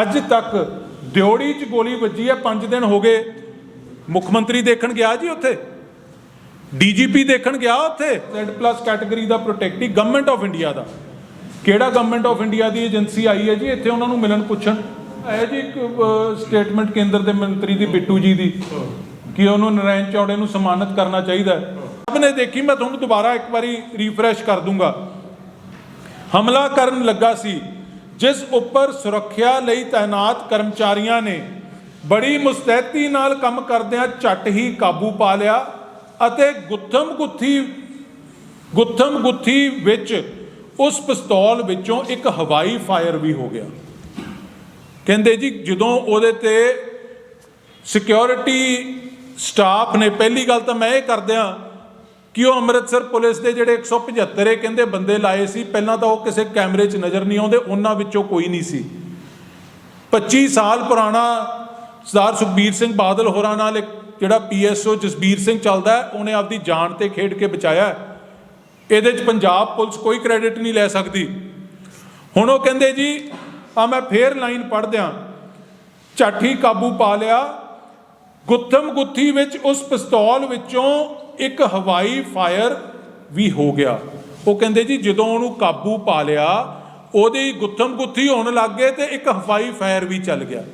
ਅੱਜ ਤੱਕ ਦਿਉੜੀ 'ਚ ਗੋਲੀ ਵੱਜੀ ਹੈ 5 ਦਿਨ ਹੋ ਗਏ। ਮੁੱਖ ਮੰਤਰੀ ਦੇਖਣ ਗਿਆ ਜੀ ਉੱਥੇ? ਡੀਜੀਪੀ ਦੇਖਣ ਗਿਆ ਉੱਥੇ? Z+ ਕੈਟਾਗਰੀ ਦਾ ਪ੍ਰੋਟੈਕਟੀ ਗਵਰਨਮੈਂਟ ਆਫ ਇੰਡੀਆ ਦਾ। ਕਿਹੜਾ ਗਵਰਨਮੈਂਟ ਆਫ ਇੰਡੀਆ ਦੀ ਏਜੰਸੀ ਆਈ ਹੈ ਜੀ? ਇੱਥੇ ਉਹਨਾਂ ਨੂੰ ਮਿਲਣ ਪੁੱਛਣ। ਆਇਆ ਜੀ ਇੱਕ ਸਟੇਟਮੈਂਟ ਕੇਂਦਰ ਦੇ ਮੰਤਰੀ ਦੀ, ਬਿੱਟੂ ਜੀ ਦੀ। ਕਿ ਉਹਨੂੰ ਨਰਾਇਣ ਚੌੜੇ ਨੂੰ ਸਨਮਾਨਿਤ ਕਰਨਾ ਚਾਹੀਦਾ ਸਭ ਨੇ ਦੇਖੀ, ਮੈਂ ਤੁਹਾਨੂੰ ਦੁਬਾਰਾ ਇੱਕ ਵਾਰੀ ਰੀਫਰੈਸ਼ ਕਰ ਦੂੰਗਾ। ਹਮਲਾ ਕਰਨ ਲੱਗਾ ਸੀ। ਜਿਸ ਉੱਪਰ ਸੁਰੱਖਿਆ ਲਈ ਤਾਇਨਾਤ ਕਰਮਚਾਰੀਆਂ ਨੇ ਬੜੀ ਮੁਸਤੈਦੀ ਨਾਲ ਕੰਮ ਕਰਦਿਆਂ ਝੱਟ ਹੀ ਕਾਬੂ ਪਾ ਲਿਆ ਅਤੇ ਗੁੱਥਮ ਗੁੱਥੀ ਗੁੱਥਮ ਗੁੱਥੀ ਵਿੱਚ ਉਸ ਪਿਸਤੌਲ ਵਿੱਚੋਂ ਇੱਕ ਹਵਾਈ ਫਾਇਰ ਵੀ ਹੋ ਗਿਆ। ਕਹਿੰਦੇ ਜੀ, ਜਦੋਂ ਉਹਦੇ ਤੇ ਸਿਕਿਉਰਿਟੀ ਸਟਾਫ ਨੇ, ਪਹਿਲੀ ਗੱਲ ਤਾਂ ਮੈਂ ਇਹ ਕਰਦਿਆਂ ਕਿ ਉਹ ਅੰਮ੍ਰਿਤਸਰ ਪੁਲਿਸ ਦੇ ਜਿਹੜੇ 175 ਇਹ ਕਹਿੰਦੇ ਬੰਦੇ ਲਾਏ ਸੀ? ਪਹਿਲਾਂ ਤਾਂ ਉਹ ਕਿਸੇ ਕੈਮਰੇ 'ਚ ਨਜ਼ਰ ਨਹੀਂ ਆਉਂਦੇ, ਉਹਨਾਂ ਵਿੱਚੋਂ ਕੋਈ ਨਹੀਂ ਸੀ। 25 ਸਾਲ ਪੁਰਾਣਾ ਸਰਦਾਰ ਸੁਖਬੀਰ ਸਿੰਘ ਬਾਦਲ ਹੋਰਾਂ ਨਾਲ ਇੱਕ ਜਿਹੜਾ ਪੀਐਸਓ ਜਸਬੀਰ ਸਿੰਘ ਚੱਲਦਾ ਉਹਨੇ ਆਪਦੀ ਜਾਨ ਤੇ ਖੇਡ ਕੇ ਬਚਾਇਆ ਇਹਦੇ 'ਚ ਪੰਜਾਬ ਪੁਲਿਸ ਕੋਈ ਕ੍ਰੈਡਿਟ ਨਹੀਂ ਲੈ ਸਕਦੀ। ਹੁਣ ਉਹ ਕਹਿੰਦੇ ਜੀ, ਆ ਮੈਂ ਫੇਰ ਲਾਈਨ ਪੜ੍ਹ ਦਿਆਂ ਝੱਟ ਕਾਬੂ ਪਾ ਲਿਆ। ਗੁੱਥਮ ਗੁੱਥੀ ਵਿੱਚ ਉਸ ਪਿਸਤੌਲ ਵਿੱਚੋਂ ਇੱਕ ਹਵਾਈ ਫਾਇਰ ਵੀ ਹੋ ਗਿਆ। ਉਹ ਕਹਿੰਦੇ ਜੀ ਜਦੋਂ ਉਹਨੂੰ ਕਾਬੂ ਪਾ ਲਿਆ, ਉਹਦੀ ਗੁੱਥਮ ਗੁੱਥੀ ਹੋਣ ਲੱਗ ਗਏ ਤੇ ਇੱਕ ਹਵਾਈ ਫਾਇਰ ਵੀ ਚੱਲ ਗਿਆ।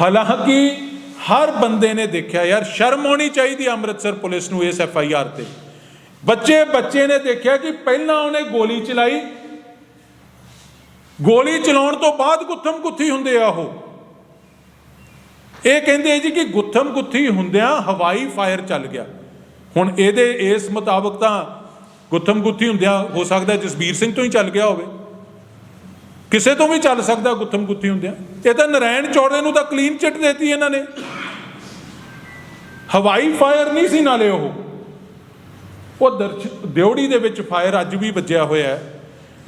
ਹਾਲਾਂਕਿ ਹਰ ਬੰਦੇ ਨੇ ਦੇਖਿਆ ਯਾਰ, ਸ਼ਰਮ ਆਉਣੀ ਚਾਹੀਦੀ ਅੰਮ੍ਰਿਤਸਰ ਪੁਲਿਸ ਨੂੰ ਇਸ ਐਫ ਆਈ ਆਰ ਤੇ। ਬੱਚੇ ਬੱਚੇ ਨੇ ਦੇਖਿਆ ਕਿ ਪਹਿਲਾਂ ਉਹਨੇ ਗੋਲੀ ਚਲਾਈ। ਗੋਲੀ ਚਲਾਉਣ ਤੋਂ ਬਾਅਦ ਗੁੱਥਮ ਗੁੱਥੀ ਹੁੰਦੇ ਆ ਉਹ। ਇਹ ਕਹਿੰਦੇ ਜੀ ਕਿ ਗੁੱਥਮ ਗੁੱਥੀ ਹੁੰਦਿਆਂ ਹਵਾਈ ਫਾਇਰ ਚੱਲ ਗਿਆ। ਹੁਣ ਇਹਦੇ ਇਸ ਮੁਤਾਬਕ ਤਾਂ ਗੁੱਥਮ ਗੁੱਥੀ ਹੁੰਦਿਆਂ ਹੋ ਸਕਦਾ ਜਸਬੀਰ ਸਿੰਘ ਤੋਂ ਹੀ ਚੱਲ ਗਿਆ ਹੋਵੇ। ਕਿਸੇ ਤੋਂ ਵੀ ਚੱਲ ਸਕਦਾ ਗੁੱਥਮ ਗੁੱਥੀ ਹੁੰਦਿਆਂ। ਇਹ ਤਾਂ ਨਰਾਇਣ ਚੌੜੇ ਨੂੰ ਤਾਂ ਕਲੀਨ ਚਿੱਟ ਦੇਤੀ ਇਹਨਾਂ ਨੇ। ਹਵਾਈ ਫਾਇਰ ਨਹੀਂ ਸੀ ਨਾਲੇ ਉਹ। ਉਹ ਦਰਸ਼ ਦਿਉੜੀ ਦੇ ਵਿੱਚ ਫਾਇਰ ਅੱਜ ਵੀ ਵੱਜਿਆ ਹੋਇਆ ਹੈ।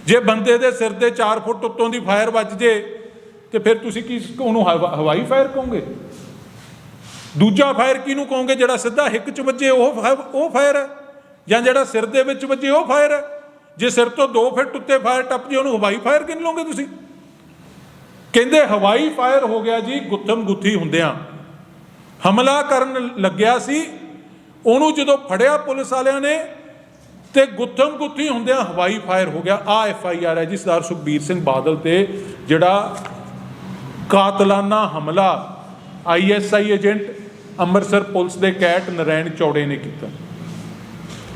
ਜੇ ਬੰਦੇ ਦੇ ਸਿਰ ਦੇ 4 ਫੁੱਟ ਉੱਤੋਂ ਦੀ ਫਾਇਰ ਵੱਜ ਜੇ, ਤੇ ਫਿਰ ਤੁਸੀਂ ਕੀ ਉਹਨੂੰ ਹਵਾ- ਹਵਾਈ ਫਾਇਰ ਕਹੋਗੇ? ਦੂਜਾ ਫਾਇਰ ਕਿਹਨੂੰ ਕਹੋਗੇ ਜਿਹੜਾ ਸਿੱਧਾ ਹਿੱਕ 'ਚ ਵੱਜੇ, ਉਹ ਫਾ- ਉਹ ਫਾਇਰ ਹੈ? ਜਾਂ ਜਿਹੜਾ ਸਿਰ ਦੇ ਵਿੱਚ ਵੱਜੇ, ਉਹ ਫਾਇਰ ਹੈ? ਜੇ ਸਿਰ ਤੋਂ 2 ਫੁੱਟ ਉੱਤੇ ਫਾਇਰ ਟੱਪ ਜੇ, ਉਹਨੂੰ ਹਵਾਈ ਫਾਇਰ ਕਿਨ ਲਓਗੇ ਤੁਸੀਂ? ਕਹਿੰਦੇ ਹਵਾਈ ਫਾਇਰ ਹੋ ਗਿਆ ਜੀ ਗੁੱਥਮ ਗੁੱਥੀ ਹੁੰਦਿਆਂ। ਹਮਲਾ ਕਰਨ ਲੱਗਿਆ ਸੀ। ਉਹਨੂੰ ਜਦੋਂ ਫੜਿਆ ਪੁਲਿਸ ਵਾਲਿਆਂ ਨੇ, ਤੇ ਗੁੱਥਮ ਗੁੱਥੀ ਹੁੰਦਿਆਂ ਹਵਾਈ ਫਾਇਰ ਹੋ ਗਿਆ। ਆ ਐਫ ਆਈ ਆਰ ਹੈ ਜੀ, ਸਰਦਾਰ ਸੁਖਬੀਰ ਸਿੰਘ ਬਾਦਲ ਤੇ ਜਿਹੜਾ ਕਾਤਲਾਨਾ ਹਮਲਾ, I S I agent Amritsar police ਦੇ ਕੈਟ ਨਰੈਣ ਚੌੜੇ ਨੇ ਕੀਤਾ।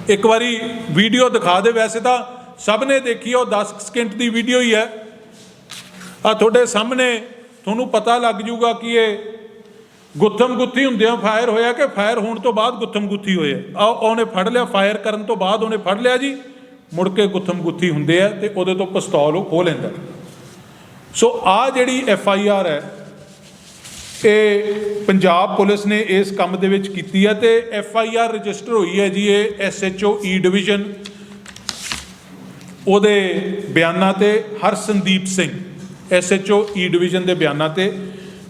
ਇੱਕ ਵਾਰੀ ਵੀਡੀਓ ਦਿਖਾ ਦੇ ਵੈਸੇ ਤਾਂ ਸਭ ਨੇ ਦੇਖੀ ਉਹ 10 ਸਕਿੰਟ ਦੀ ਵੀਡੀਓ ਹੀ ਹੈ। ਆ ਤੁਹਾਡੇ ਸਾਹਮਣੇ ਤੁਹਾਨੂੰ ਪਤਾ ਲੱਗ ਜੂਗਾ ਕਿ ਇਹ ਗੁੱਥਮ ਗੁੱਥੀ ਹੁੰਦਿਆਂ ਫਾਇਰ ਹੋਇਆ ਕਿ ਫਾਇਰ ਹੋਣ ਤੋਂ ਬਾਅਦ ਗੁੱਥਮ ਗੁੱਥੀ ਹੋਇਆ ਆ। ਉਹਨੇ ਫੜ ਲਿਆ, ਫਾਇਰ ਕਰਨ ਤੋਂ ਬਾਅਦ ਉਹਨੇ ਫੜ ਲਿਆ ਜੀ। ਮੁੜ ਕੇ ਗੁੱਥਮ ਗੁੱਥੀ ਹੁੰਦੇ ਆ ਤੇ ਉਹਦੇ ਤੋਂ ਪਿਸਤੌਲ ਉਹ ਖੋਹ ਲੈਂਦਾ। ਸੋ ਆ ਜਿਹੜੀ ਐਫ ਆਈ ਆਰ ਹੈ ਇਹ ਪੰਜਾਬ ਪੁਲਿਸ ਨੇ ਇਸ ਕੰਮ ਦੇ ਵਿੱਚ ਕੀਤੀ ਹੈ ਤੇ ਐਫ ਆਈ ਆਰ ਰਜਿਸਟਰ ਹੋਈ ਹੈ ਜੀ ਇਹ S H O E division ਉਹਦੇ ਬਿਆਨਾਂ ਤੇ Harsandeep Singh S H O E division ਦੇ ਬਿਆਨਾਂ ਤੇ।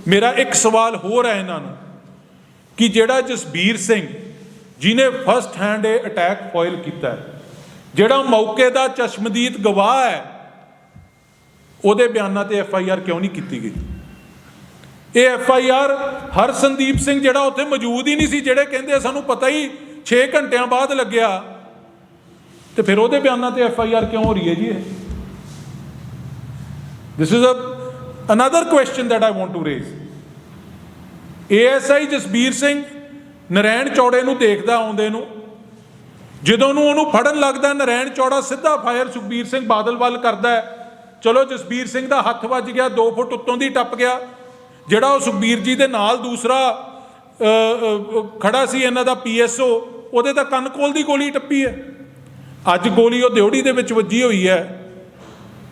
ਮੇਰਾ ਇੱਕ ਸਵਾਲ ਹੋਰ ਹੈ ਇਹਨਾਂ ਨੂੰ ਕਿ ਜਿਹੜਾ ਜਸਬੀਰ ਸਿੰਘ ਜਿਨੇ ਫਸਟ ਹੈਂਡ ਇਹ ਅਟੈਕ ਫੋਇਲ ਕੀਤਾ ਜਿਹੜਾ ਮੌਕੇ ਦਾ ਚਸ਼ਮਦੀਦ ਗਵਾਹ ਹੈ, ਉਹਦੇ ਬਿਆਨਾਂ ਤੇ ਐਫ ਆਈ ਆਰ ਕਿਉਂ ਨਹੀਂ ਕੀਤੀ ਗਈ? ਇਹ F I R Harsandeep Singh ਜਿਹੜਾ ਉੱਥੇ ਮੌਜੂਦ ਹੀ ਨਹੀਂ ਸੀ, ਜਿਹੜੇ ਕਹਿੰਦੇ ਸਾਨੂੰ ਪਤਾ ਹੀ 6 ਘੰਟਿਆਂ ਬਾਅਦ ਲੱਗਿਆ। ਤੇ ਫਿਰ ਉਹਦੇ ਬਿਆਨਾਂ ਤੇ ਐਫ ਆਈ ਆਰ ਕਿਉਂ ਹੋ ਰਹੀ ਹੈ ਜੀ ਇਹ? This is a another question that I want to raise. ASI Jasbir Singh Narain ਚੌੜੇ ਨੂੰ ਦੇਖਦਾ ਆਉਂਦੇ ਨੂੰ, ਜਦੋਂ ਨੂੰ ਉਹਨੂੰ ਫੜਨ ਲੱਗਦਾ, ਨਰੈਣ ਚੌੜਾ ਸਿੱਧਾ ਫਾਇਰ ਸੁਖਬੀਰ ਸਿੰਘ ਬਾਦਲ ਵੱਲ ਕਰਦਾ ਚਲੋ ਜਸਬੀਰ ਸਿੰਘ ਦਾ ਹੱਥ ਵੱਜ ਗਿਆ 2 ਫੁੱਟ ਉੱਤੋਂ ਦੀ ਟੱਪ ਗਿਆ। ਜਿਹੜਾ ਉਹ ਸੁਖਬੀਰ ਜੀ ਦੇ ਨਾਲ ਦੂਸਰਾ ਅ, ਖੜਾ ਸੀ ਇਹਨਾਂ ਦਾ ਪੀਐਸਓ ਉਹਦੇ ਤਾਂ ਕੰਨ ਕੋਲ ਦੀ ਗੋਲੀ ਟੱਪੀ ਹੈ। ਅੱਜ ਗੋਲੀ ਉਹ ਦਿਉੜੀ ਦੇ ਵਿੱਚ ਵੱਜੀ ਹੋਈ ਹੈ।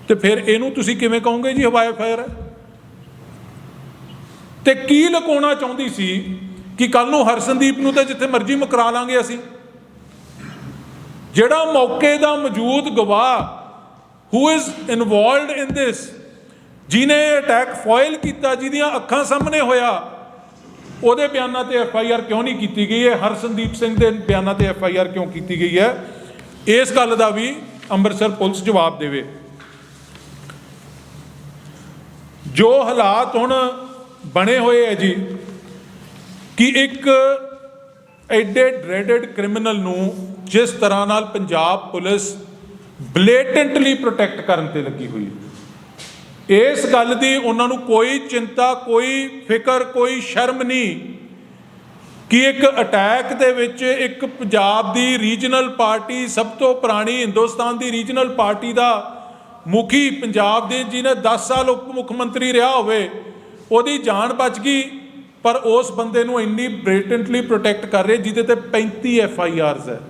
ਤੇ ਫਿਰ ਇਹਨੂੰ ਤੁਸੀਂ ਕਿਵੇਂ ਕਹੋਗੇ ਜੀ ਹਵਾਈ ਫਾਇਰ? ਹੈ ਤੇ ਕੀ ਲੁਕਾਉਣਾ ਚਾਹੁੰਦੀ ਸੀ ਕਿ ਕੱਲ ਨੂੰ ਹਰਸੰਦੀਪ ਨੂੰ ਤਾਂ ਜਿੱਥੇ ਮਰਜ਼ੀ ਮੁਕਰਾ ਲਾਂਗੇ ਅਸੀਂ? ਜਿਹੜਾ ਮੌਕੇ ਦਾ ਮੌਜੂਦ ਗਵਾਹ ਹੂ ਇਜ਼ ਇਨਵੋਲਵਡ ਇਨ ਦਿਸ ਜਿਨੇ ਅਟੈਕ ਫੋਇਲ ਕੀਤਾ, ਜਿਹਦੀਆਂ ਅੱਖਾਂ ਸਾਹਮਣੇ ਹੋਇਆ, ਉਹਦੇ ਬਿਆਨਾਂ ਤੇ ਐਫ ਆਈ ਆਰ ਕਿਉਂ ਨਹੀਂ ਕੀਤੀ ਗਈ ਹੈ? ਹਰਸੰਦੀਪ ਸਿੰਘ ਦੇ ਬਿਆਨਾਂ ਤੇ ਐਫ ਆਈ ਆਰ ਕਿਉਂ ਕੀਤੀ ਗਈ ਹੈ? ਇਸ ਗੱਲ ਦਾ ਵੀ ਅੰਮ੍ਰਿਤਸਰ ਪੁਲਿਸ ਜਵਾਬ ਦੇਵੇ। ਜੋ ਹਾਲਾਤ ਹੁਣ ਬਣੇ ਹੋਏ ਹੈ ਜੀ, ਕਿ ਇੱਕ ਐਡੇ ਡਰੈਡਡ ਕ੍ਰਿਮੀਨਲ ਨੂੰ ਜਿਸ ਤਰ੍ਹਾਂ ਨਾਲ ਪੰਜਾਬ ਪੁਲਿਸ ਬਲੇਟੈਂਟਲੀ ਪ੍ਰੋਟੈਕਟ ਕਰਨ ਤੇ ਲੱਗੀ ਹੋਈ ਹੈ। ਇਸ ਗੱਲ ਦੀ ਉਹਨਾਂ ਨੂੰ ਕੋਈ ਚਿੰਤਾ, ਕੋਈ ਫਿਕਰ, ਕੋਈ ਸ਼ਰਮ ਨਹੀਂ ਕਿ ਇੱਕ ਅਟੈਕ ਦੇ ਵਿੱਚ ਇੱਕ ਪੰਜਾਬ ਦੀ ਰੀਜਨਲ ਪਾਰਟੀ, ਸਭ ਤੋਂ ਪੁਰਾਣੀ ਹਿੰਦੁਸਤਾਨ ਦੀ ਰੀਜਨਲ ਪਾਰਟੀ ਦਾ ਮੁਖੀ ਪੰਜਾਬ ਦੇ, ਜਿਹਨੇ 10 ਸਾਲ ਉਪ ਮੁੱਖ ਮੰਤਰੀ ਰਿਹਾ ਹੋਵੇ, ਉਹਦੀ ਜਾਨ ਬਚ ਗਈ, ਪਰ ਉਸ ਬੰਦੇ ਨੂੰ ਇੰਨੀ ਬ੍ਰੇਟੈਂਟਲੀ ਪ੍ਰੋਟੈਕਟ ਕਰ ਰਹੇ, ਜਿਹਦੇ ਤੇ 35 ਐਫ ਆਈ ਆਰਸ ਹੈ।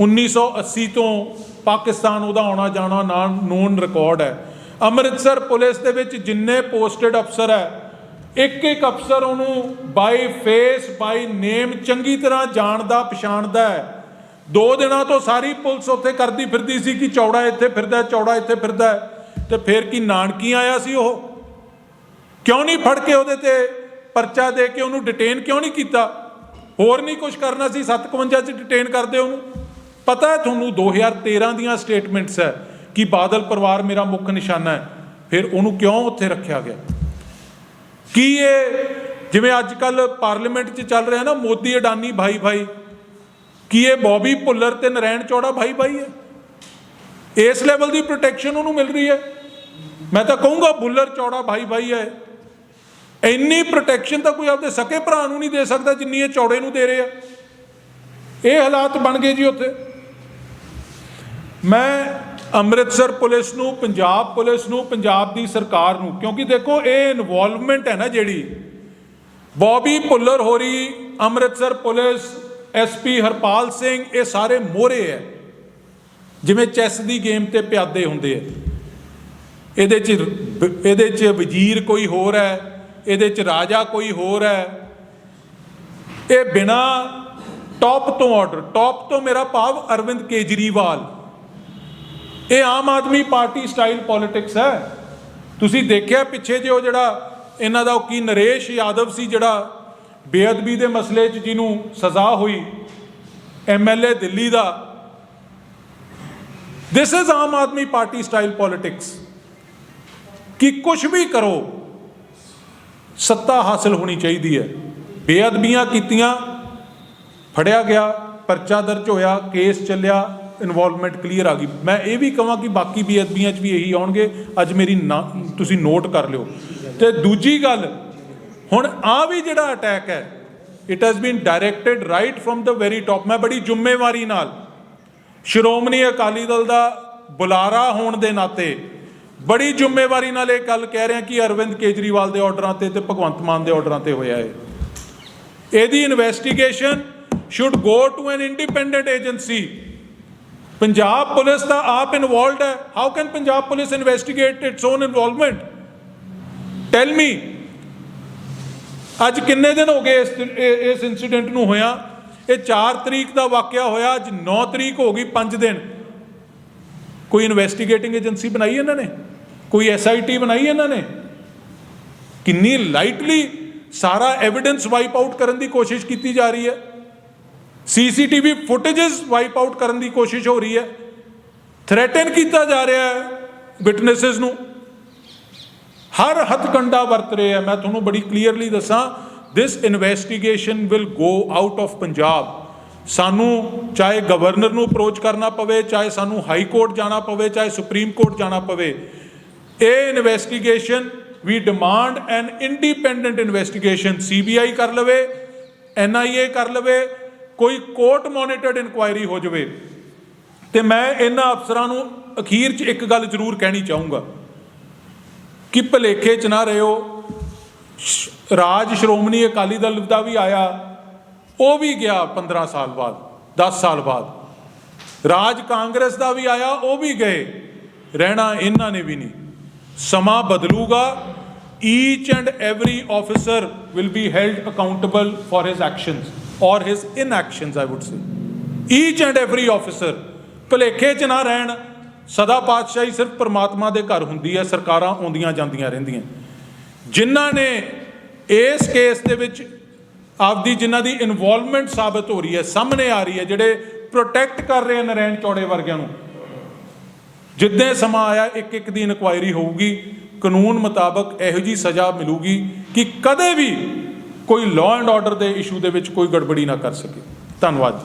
1980 ਤੋਂ ਪਾਕਿਸਤਾਨ ਉਹਦਾ ਆਉਣਾ ਜਾਣਾ ਨਾ ਨੋਨ ਰਿਕਾਰਡ ਹੈ। ਅੰਮ੍ਰਿਤਸਰ ਪੁਲਿਸ ਦੇ ਵਿੱਚ ਜਿੰਨੇ ਪੋਸਟਡ ਅਫਸਰ ਹੈ ਇੱਕ ਇੱਕ ਅਫਸਰ ਉਹਨੂੰ ਬਾਈ ਫੇਸ ਬਾਈ ਨੇਮ ਚੰਗੀ ਤਰ੍ਹਾਂ ਜਾਣਦਾ, ਪਛਾਣਦਾ ਹੈ। ਦੋ ਦਿਨਾਂ ਤੋਂ ਸਾਰੀ ਪੁਲਿਸ ਉੱਥੇ ਕਰਦੀ ਫਿਰਦੀ ਸੀ ਕਿ ਚੌੜਾ ਇੱਥੇ ਫਿਰਦਾ, ਚੌੜਾ ਇੱਥੇ ਫਿਰਦਾ ਹੈ। ਤੇ ਫਿਰ ਕੀ ਨਾਨਕੀ ਆਇਆ ਸੀ ਉਹ? ਕਿਉਂ ਨਹੀਂ ਫੜ ਕੇ ਉਹਦੇ ਤੇ ਪਰਚਾ ਦੇ ਕੇ ਉਹਨੂੰ ਡਿਟੇਨ ਕਿਉਂ ਨਹੀਂ ਕੀਤਾ? ਹੋਰ ਨਹੀਂ ਕੁਝ ਕਰਨਾ ਸੀ? 751 ਚ ਡਿਟੇਨ ਕਰਦੇ ਉਹਨੂੰ? ਪਤਾ ਹੈ ਤੁਹਾਨੂੰ 2013 ਦੀਆਂ ਸਟੇਟਮੈਂਟਸ ਹੈ। ਕਿ ਬਾਦਲ ਪਰਿਵਾਰ ਮੇਰਾ ਮੁੱਖ ਨਿਸ਼ਾਨਾ ਹੈ। ਫਿਰ ਉਹਨੂੰ ਕਿਉਂ ਉੱਥੇ ਰੱਖਿਆ ਗਿਆ? ਕੀ ਇਹ ਜਿਵੇਂ ਅੱਜ ਕੱਲ ਪਾਰਲੀਮੈਂਟ 'ਚ ਚੱਲ ਰਿਹਾ ਨਾ ਮੋਦੀ, ਅਡਾਨੀ ਭਾਈ ਭਾਈ ਕੀ ਇਹ ਬੌਬੀ ਭੁੱਲਰ ਤੇ ਨਰੈਣ ਚੌੜਾ ਭਾਈ ਭਾਈ ਹੈ? ਇਸ ਲੈਵਲ ਦੀ ਪ੍ਰੋਟੈਕਸ਼ਨ ਉਹਨੂੰ ਮਿਲ ਰਹੀ ਹੈ। ਮੈਂ ਤਾਂ ਕਹੂੰਗਾ ਭੁੱਲਰ ਚੌੜਾ ਭਾਈ ਭਾਈ ਹੈ। ਇੰਨੀ ਪ੍ਰੋਟੈਕਸ਼ਨ ਤਾਂ ਕੋਈ ਆਪਦੇ ਸਕੇ ਭਰਾ ਨੂੰ ਨਹੀਂ ਦੇ ਸਕਦਾ ਜਿੰਨੀ ਇਹ ਚੌੜੇ ਨੂੰ ਦੇ ਰਹੇ ਆ। ਇਹ ਹਾਲਾਤ ਬਣ ਗਏ ਜੀ ਉੱਥੇ। ਮੈਂ ਅੰਮ੍ਰਿਤਸਰ ਪੁਲਿਸ ਨੂੰ, ਪੰਜਾਬ ਪੁਲਿਸ ਨੂੰ, ਪੰਜਾਬ ਦੀ ਸਰਕਾਰ ਨੂੰ, ਕਿਉਂਕਿ ਦੇਖੋ ਇਹ ਇਨਵੋਲਵਮੈਂਟ ਹੈ ਨਾ ਜਿਹੜੀ। ਬੌਬੀ ਭੁੱਲਰ ਹੋਰੀ, ਅੰਮ੍ਰਿਤਸਰ ਪੁਲਿਸ ਐਸਪੀ ਹਰਪਾਲ ਸਿੰਘ, ਇਹ ਸਾਰੇ ਮੋਹਰੇ ਹੈ। ਜਿਵੇਂ ਚੈਸ ਦੀ ਗੇਮ ਤੇ ਪਿਆਦੇ ਹੁੰਦੇ ਆ। ਇਹਦੇ ਚ ਇਹਦੇ ਚ ਵਜ਼ੀਰ ਕੋਈ ਹੋਰ ਹੈ, ਇਹਦੇ ਚ ਰਾਜਾ ਕੋਈ ਹੋਰ ਹੈ। ਇਹ ਬਿਨਾ ਟੌਪ ਤੋਂ ਆਰਡਰ ਟੌਪ ਤੋਂ ਮੇਰਾ ਭਾਵ ਅਰਵਿੰਦ ਕੇਜਰੀਵਾਲ। ਇਹ Aam Aadmi Party style politics ਹੈ। ਤੁਸੀਂ ਦੇਖਿਆ ਪਿੱਛੇ ਜੇ ਉਹ ਜਿਹੜਾ ਇਹਨਾਂ ਦਾ ਉਹ ਕੀ ਨਰੇਸ਼ ਯਾਦਵ ਸੀ ਜਿਹੜਾ ਬੇਅਦਬੀ ਦੇ ਮਸਲੇ 'ਚ ਜਿਹਨੂੰ ਸਜ਼ਾ ਹੋਈ MLA Delhi the. This is Aam Aadmi Party style politics. ਕਿ ਕੁਝ ਵੀ ਕਰੋ, ਸੱਤਾ ਹਾਸਲ ਹੋਣੀ ਚਾਹੀਦੀ ਹੈ। ਬੇਅਦਬੀਆਂ ਕੀਤੀਆਂ, ਫੜਿਆ ਗਿਆ, ਪਰਚਾ ਦਰਜ ਹੋਇਆ, ਕੇਸ ਚੱਲਿਆ। ਇਨਵੋਲਵਮੈਂਟ ਕਲੀਅਰ ਆ ਗਈ। ਮੈਂ ਇਹ ਵੀ ਕਹਾਂ ਕਿ ਬਾਕੀ ਬੇਅਦਬੀਆਂ 'ਚ ਵੀ ਇਹੀ ਆਉਣਗੇ, ਅੱਜ ਮੇਰੀ ਨਾ- ਤੁਸੀਂ ਨੋਟ ਕਰ ਲਿਓ। ਤੇ ਦੂਜੀ ਗੱਲ, ਹੁਣ ਆ ਵੀ ਜਿਹੜਾ ਅਟੈਕ ਹੈ it has been directed right from the very top ਮੈਂ ਬੜੀ ਜ਼ਿੰਮੇਵਾਰੀ ਨਾਲ ਸ਼੍ਰੋਮਣੀ ਅਕਾਲੀ ਦਲ ਦਾ ਬੁਲਾਰਾ ਹੋਣ ਦੇ ਨਾਤੇ ਬੜੀ ਜ਼ਿੰਮੇਵਾਰੀ ਨਾਲ ਇਹ ਗੱਲ ਕਹਿ ਰਿਹਾ ਕਿ ਅਰਵਿੰਦ ਕੇਜਰੀਵਾਲ ਦੇ ਆਰਡਰਾਂ ਤੇ ਤੇ ਭਗਵੰਤ ਮਾਨ ਦੇ ਆਰਡਰਾਂ ਤੇ ਹੋਇਆ ਹੈ ਇਹਦੀ investigation should go to an independent agency Punjab police ਦਾ ਆਪ ਇਨਵੋਲਡ ਹੈ। How can Punjab police investigate its own involvement tell me ਅੱਜ ਕਿੰਨੇ ਦਿਨ ਹੋ ਗਏ ਇਸ ਇਹ- ਇਸ ਇਨਸੀਡੈਂਟ ਨੂੰ ਹੋਇਆ? ਇਹ 4 ਤਰੀਕ ਦਾ ਵਾਕਿਆ ਹੋਇਆ, ਅੱਜ 9 ਤਰੀਕ ਹੋ ਗਈ 5 ਦਿਨ। ਕੋਈ ਇਨਵੈਸਟੀਗੇਟਿੰਗ ਏਜੰਸੀ ਬਣਾਈ ਇਹਨਾਂ ਨੇ? ਕੋਈ ਐਸਆਈਟੀ ਬਣਾਈ ਇਹਨਾਂ ਨੇ? ਕਿੰਨੀ ਲਾਈਟਲੀ ਸਾਰਾ ਐਵੀਡੈਂਸ ਵਾਈਪ ਆਊਟ ਕਰਨ ਦੀ ਕੋਸ਼ਿਸ਼ ਕੀਤੀ ਜਾ ਰਹੀ ਹੈ। ਸੀਸੀਟੀਵੀ ਫੁਟੇजेस ਵਾਈਪ ਆਊਟ ਕਰਨ ਦੀ ਕੋਸ਼ਿਸ਼ ਹੋ ਰਹੀ ਹੈ। ਥ੍ਰੈਟਨ ਕੀਤਾ ਜਾ ਰਿਹਾ ਹੈ ਵਿਟਨੈਸਸ ਨੂੰ। ਹਰ ਹੱਥਕੰਡਾ ਵਰਤ ਰਿਹਾ ਆ ਮੈਂ ਤੁਹਾਨੂੰ ਬੜੀ ਕਲੀਅਰਲੀ ਦੱਸਾਂ this investigation will go out of Punjab ਸਾਨੂੰ ਚਾਹੇ ਗਵਰਨਰ ਨੂੰ ਅਪਰੋਚ ਕਰਨਾ ਪਵੇ, ਚਾਹੇ ਸਾਨੂੰ ਹਾਈ ਕੋਰਟ ਜਾਣਾ ਪਵੇ, ਚਾਹੇ ਸੁਪਰੀਮ ਕੋਰਟ ਜਾਣਾ ਪਵੇ, ਇਹ investigation we demand an independent investigation CBI ਕਰ ਲਵੇ ਐਨਆਈਏ ਕਰ ਲਵੇ ਕੋਈ ਕੋਰਟ ਮੋਨੀਟਰਡ ਇਨਕੁਆਇਰੀ ਹੋ ਜਾਵੇ, ਤੇ ਮੈਂ ਇਹਨਾਂ ਅਫਸਰਾਂ ਨੂੰ ਅਖੀਰ 'ਚ ਇੱਕ ਗੱਲ ਜ਼ਰੂਰ ਕਹਿਣੀ ਚਾਹੂੰਗਾ ਕਿ ਭਲੇਖੇ 'ਚ ਨਾ ਰਹਿਓ। ਸ਼- ਰਾਜ ਸ਼੍ਰੋਮਣੀ ਅਕਾਲੀ ਦਲ ਦਾ ਵੀ ਆਇਆ, ਉਹ ਵੀ ਗਿਆ 15 ਸਾਲ ਬਾਅਦ 10 ਸਾਲ ਬਾਅਦ। ਰਾਜ ਕਾਂਗਰਸ ਦਾ ਵੀ ਆਇਆ, ਉਹ ਵੀ ਗਏ, ਰਹਿਣਾ ਇਹਨਾਂ ਨੇ ਵੀ ਨਹੀਂ। ਸਮਾਂ ਬਦਲੂਗਾ each and every officer will be held accountable for his actions or his inactions I would say each and every officer ਭਲੇਖੇ 'ਚ ਨਾ ਰਹਿਣ, ਸਦਾ ਪਾਤਸ਼ਾਹੀ ਸਿਰਫ ਪਰਮਾਤਮਾ ਦੇ ਘਰ ਹੁੰਦੀ ਹੈ, ਸਰਕਾਰਾਂ ਆਉਂਦੀਆਂ ਜਾਂਦੀਆਂ ਰਹਿੰਦੀਆਂ। ਜਿਨ੍ਹਾਂ ਨੇ ਇਸ ਕੇਸ ਦੇ ਵਿੱਚ ਆਪਦੀ ਜਿਨ੍ਹਾਂ ਦੀ ਇਨਵੋਲਵਮੈਂਟ ਸਾਬਤ ਹੋ ਰਹੀ ਹੈ, ਸਾਹਮਣੇ ਆ ਰਹੀ ਹੈ, ਜਿਹੜੇ ਪ੍ਰੋਟੈਕਟ ਕਰ ਰਹੇ ਆ ਨਰੈਣ ਚੌੜੇ ਵਰਗਿਆਂ ਨੂੰ। ਜਿੱਦਾਂ ਸਮਾਂ ਆਇਆ ਇੱਕ ਇੱਕ ਦੀ ਇਨਕੁਆਇਰੀ ਹੋਊਗੀ, ਕਾਨੂੰਨ ਮੁਤਾਬਕ ਇਹੋ ਜੀ ਸਜ਼ਾ ਮਿਲੂਗੀ ਕਿ ਕਦੇ ਵੀ ਕੋਈ ਲਾਅ ਐਂਡ ਆਰਡਰ ਦੇ ਇਸ਼ੂ ਦੇ ਵਿੱਚ ਕੋਈ ਗੜਬੜੀ ਨਾ ਕਰ ਸਕੇ। ਧੰਨਵਾਦ। ਜੀ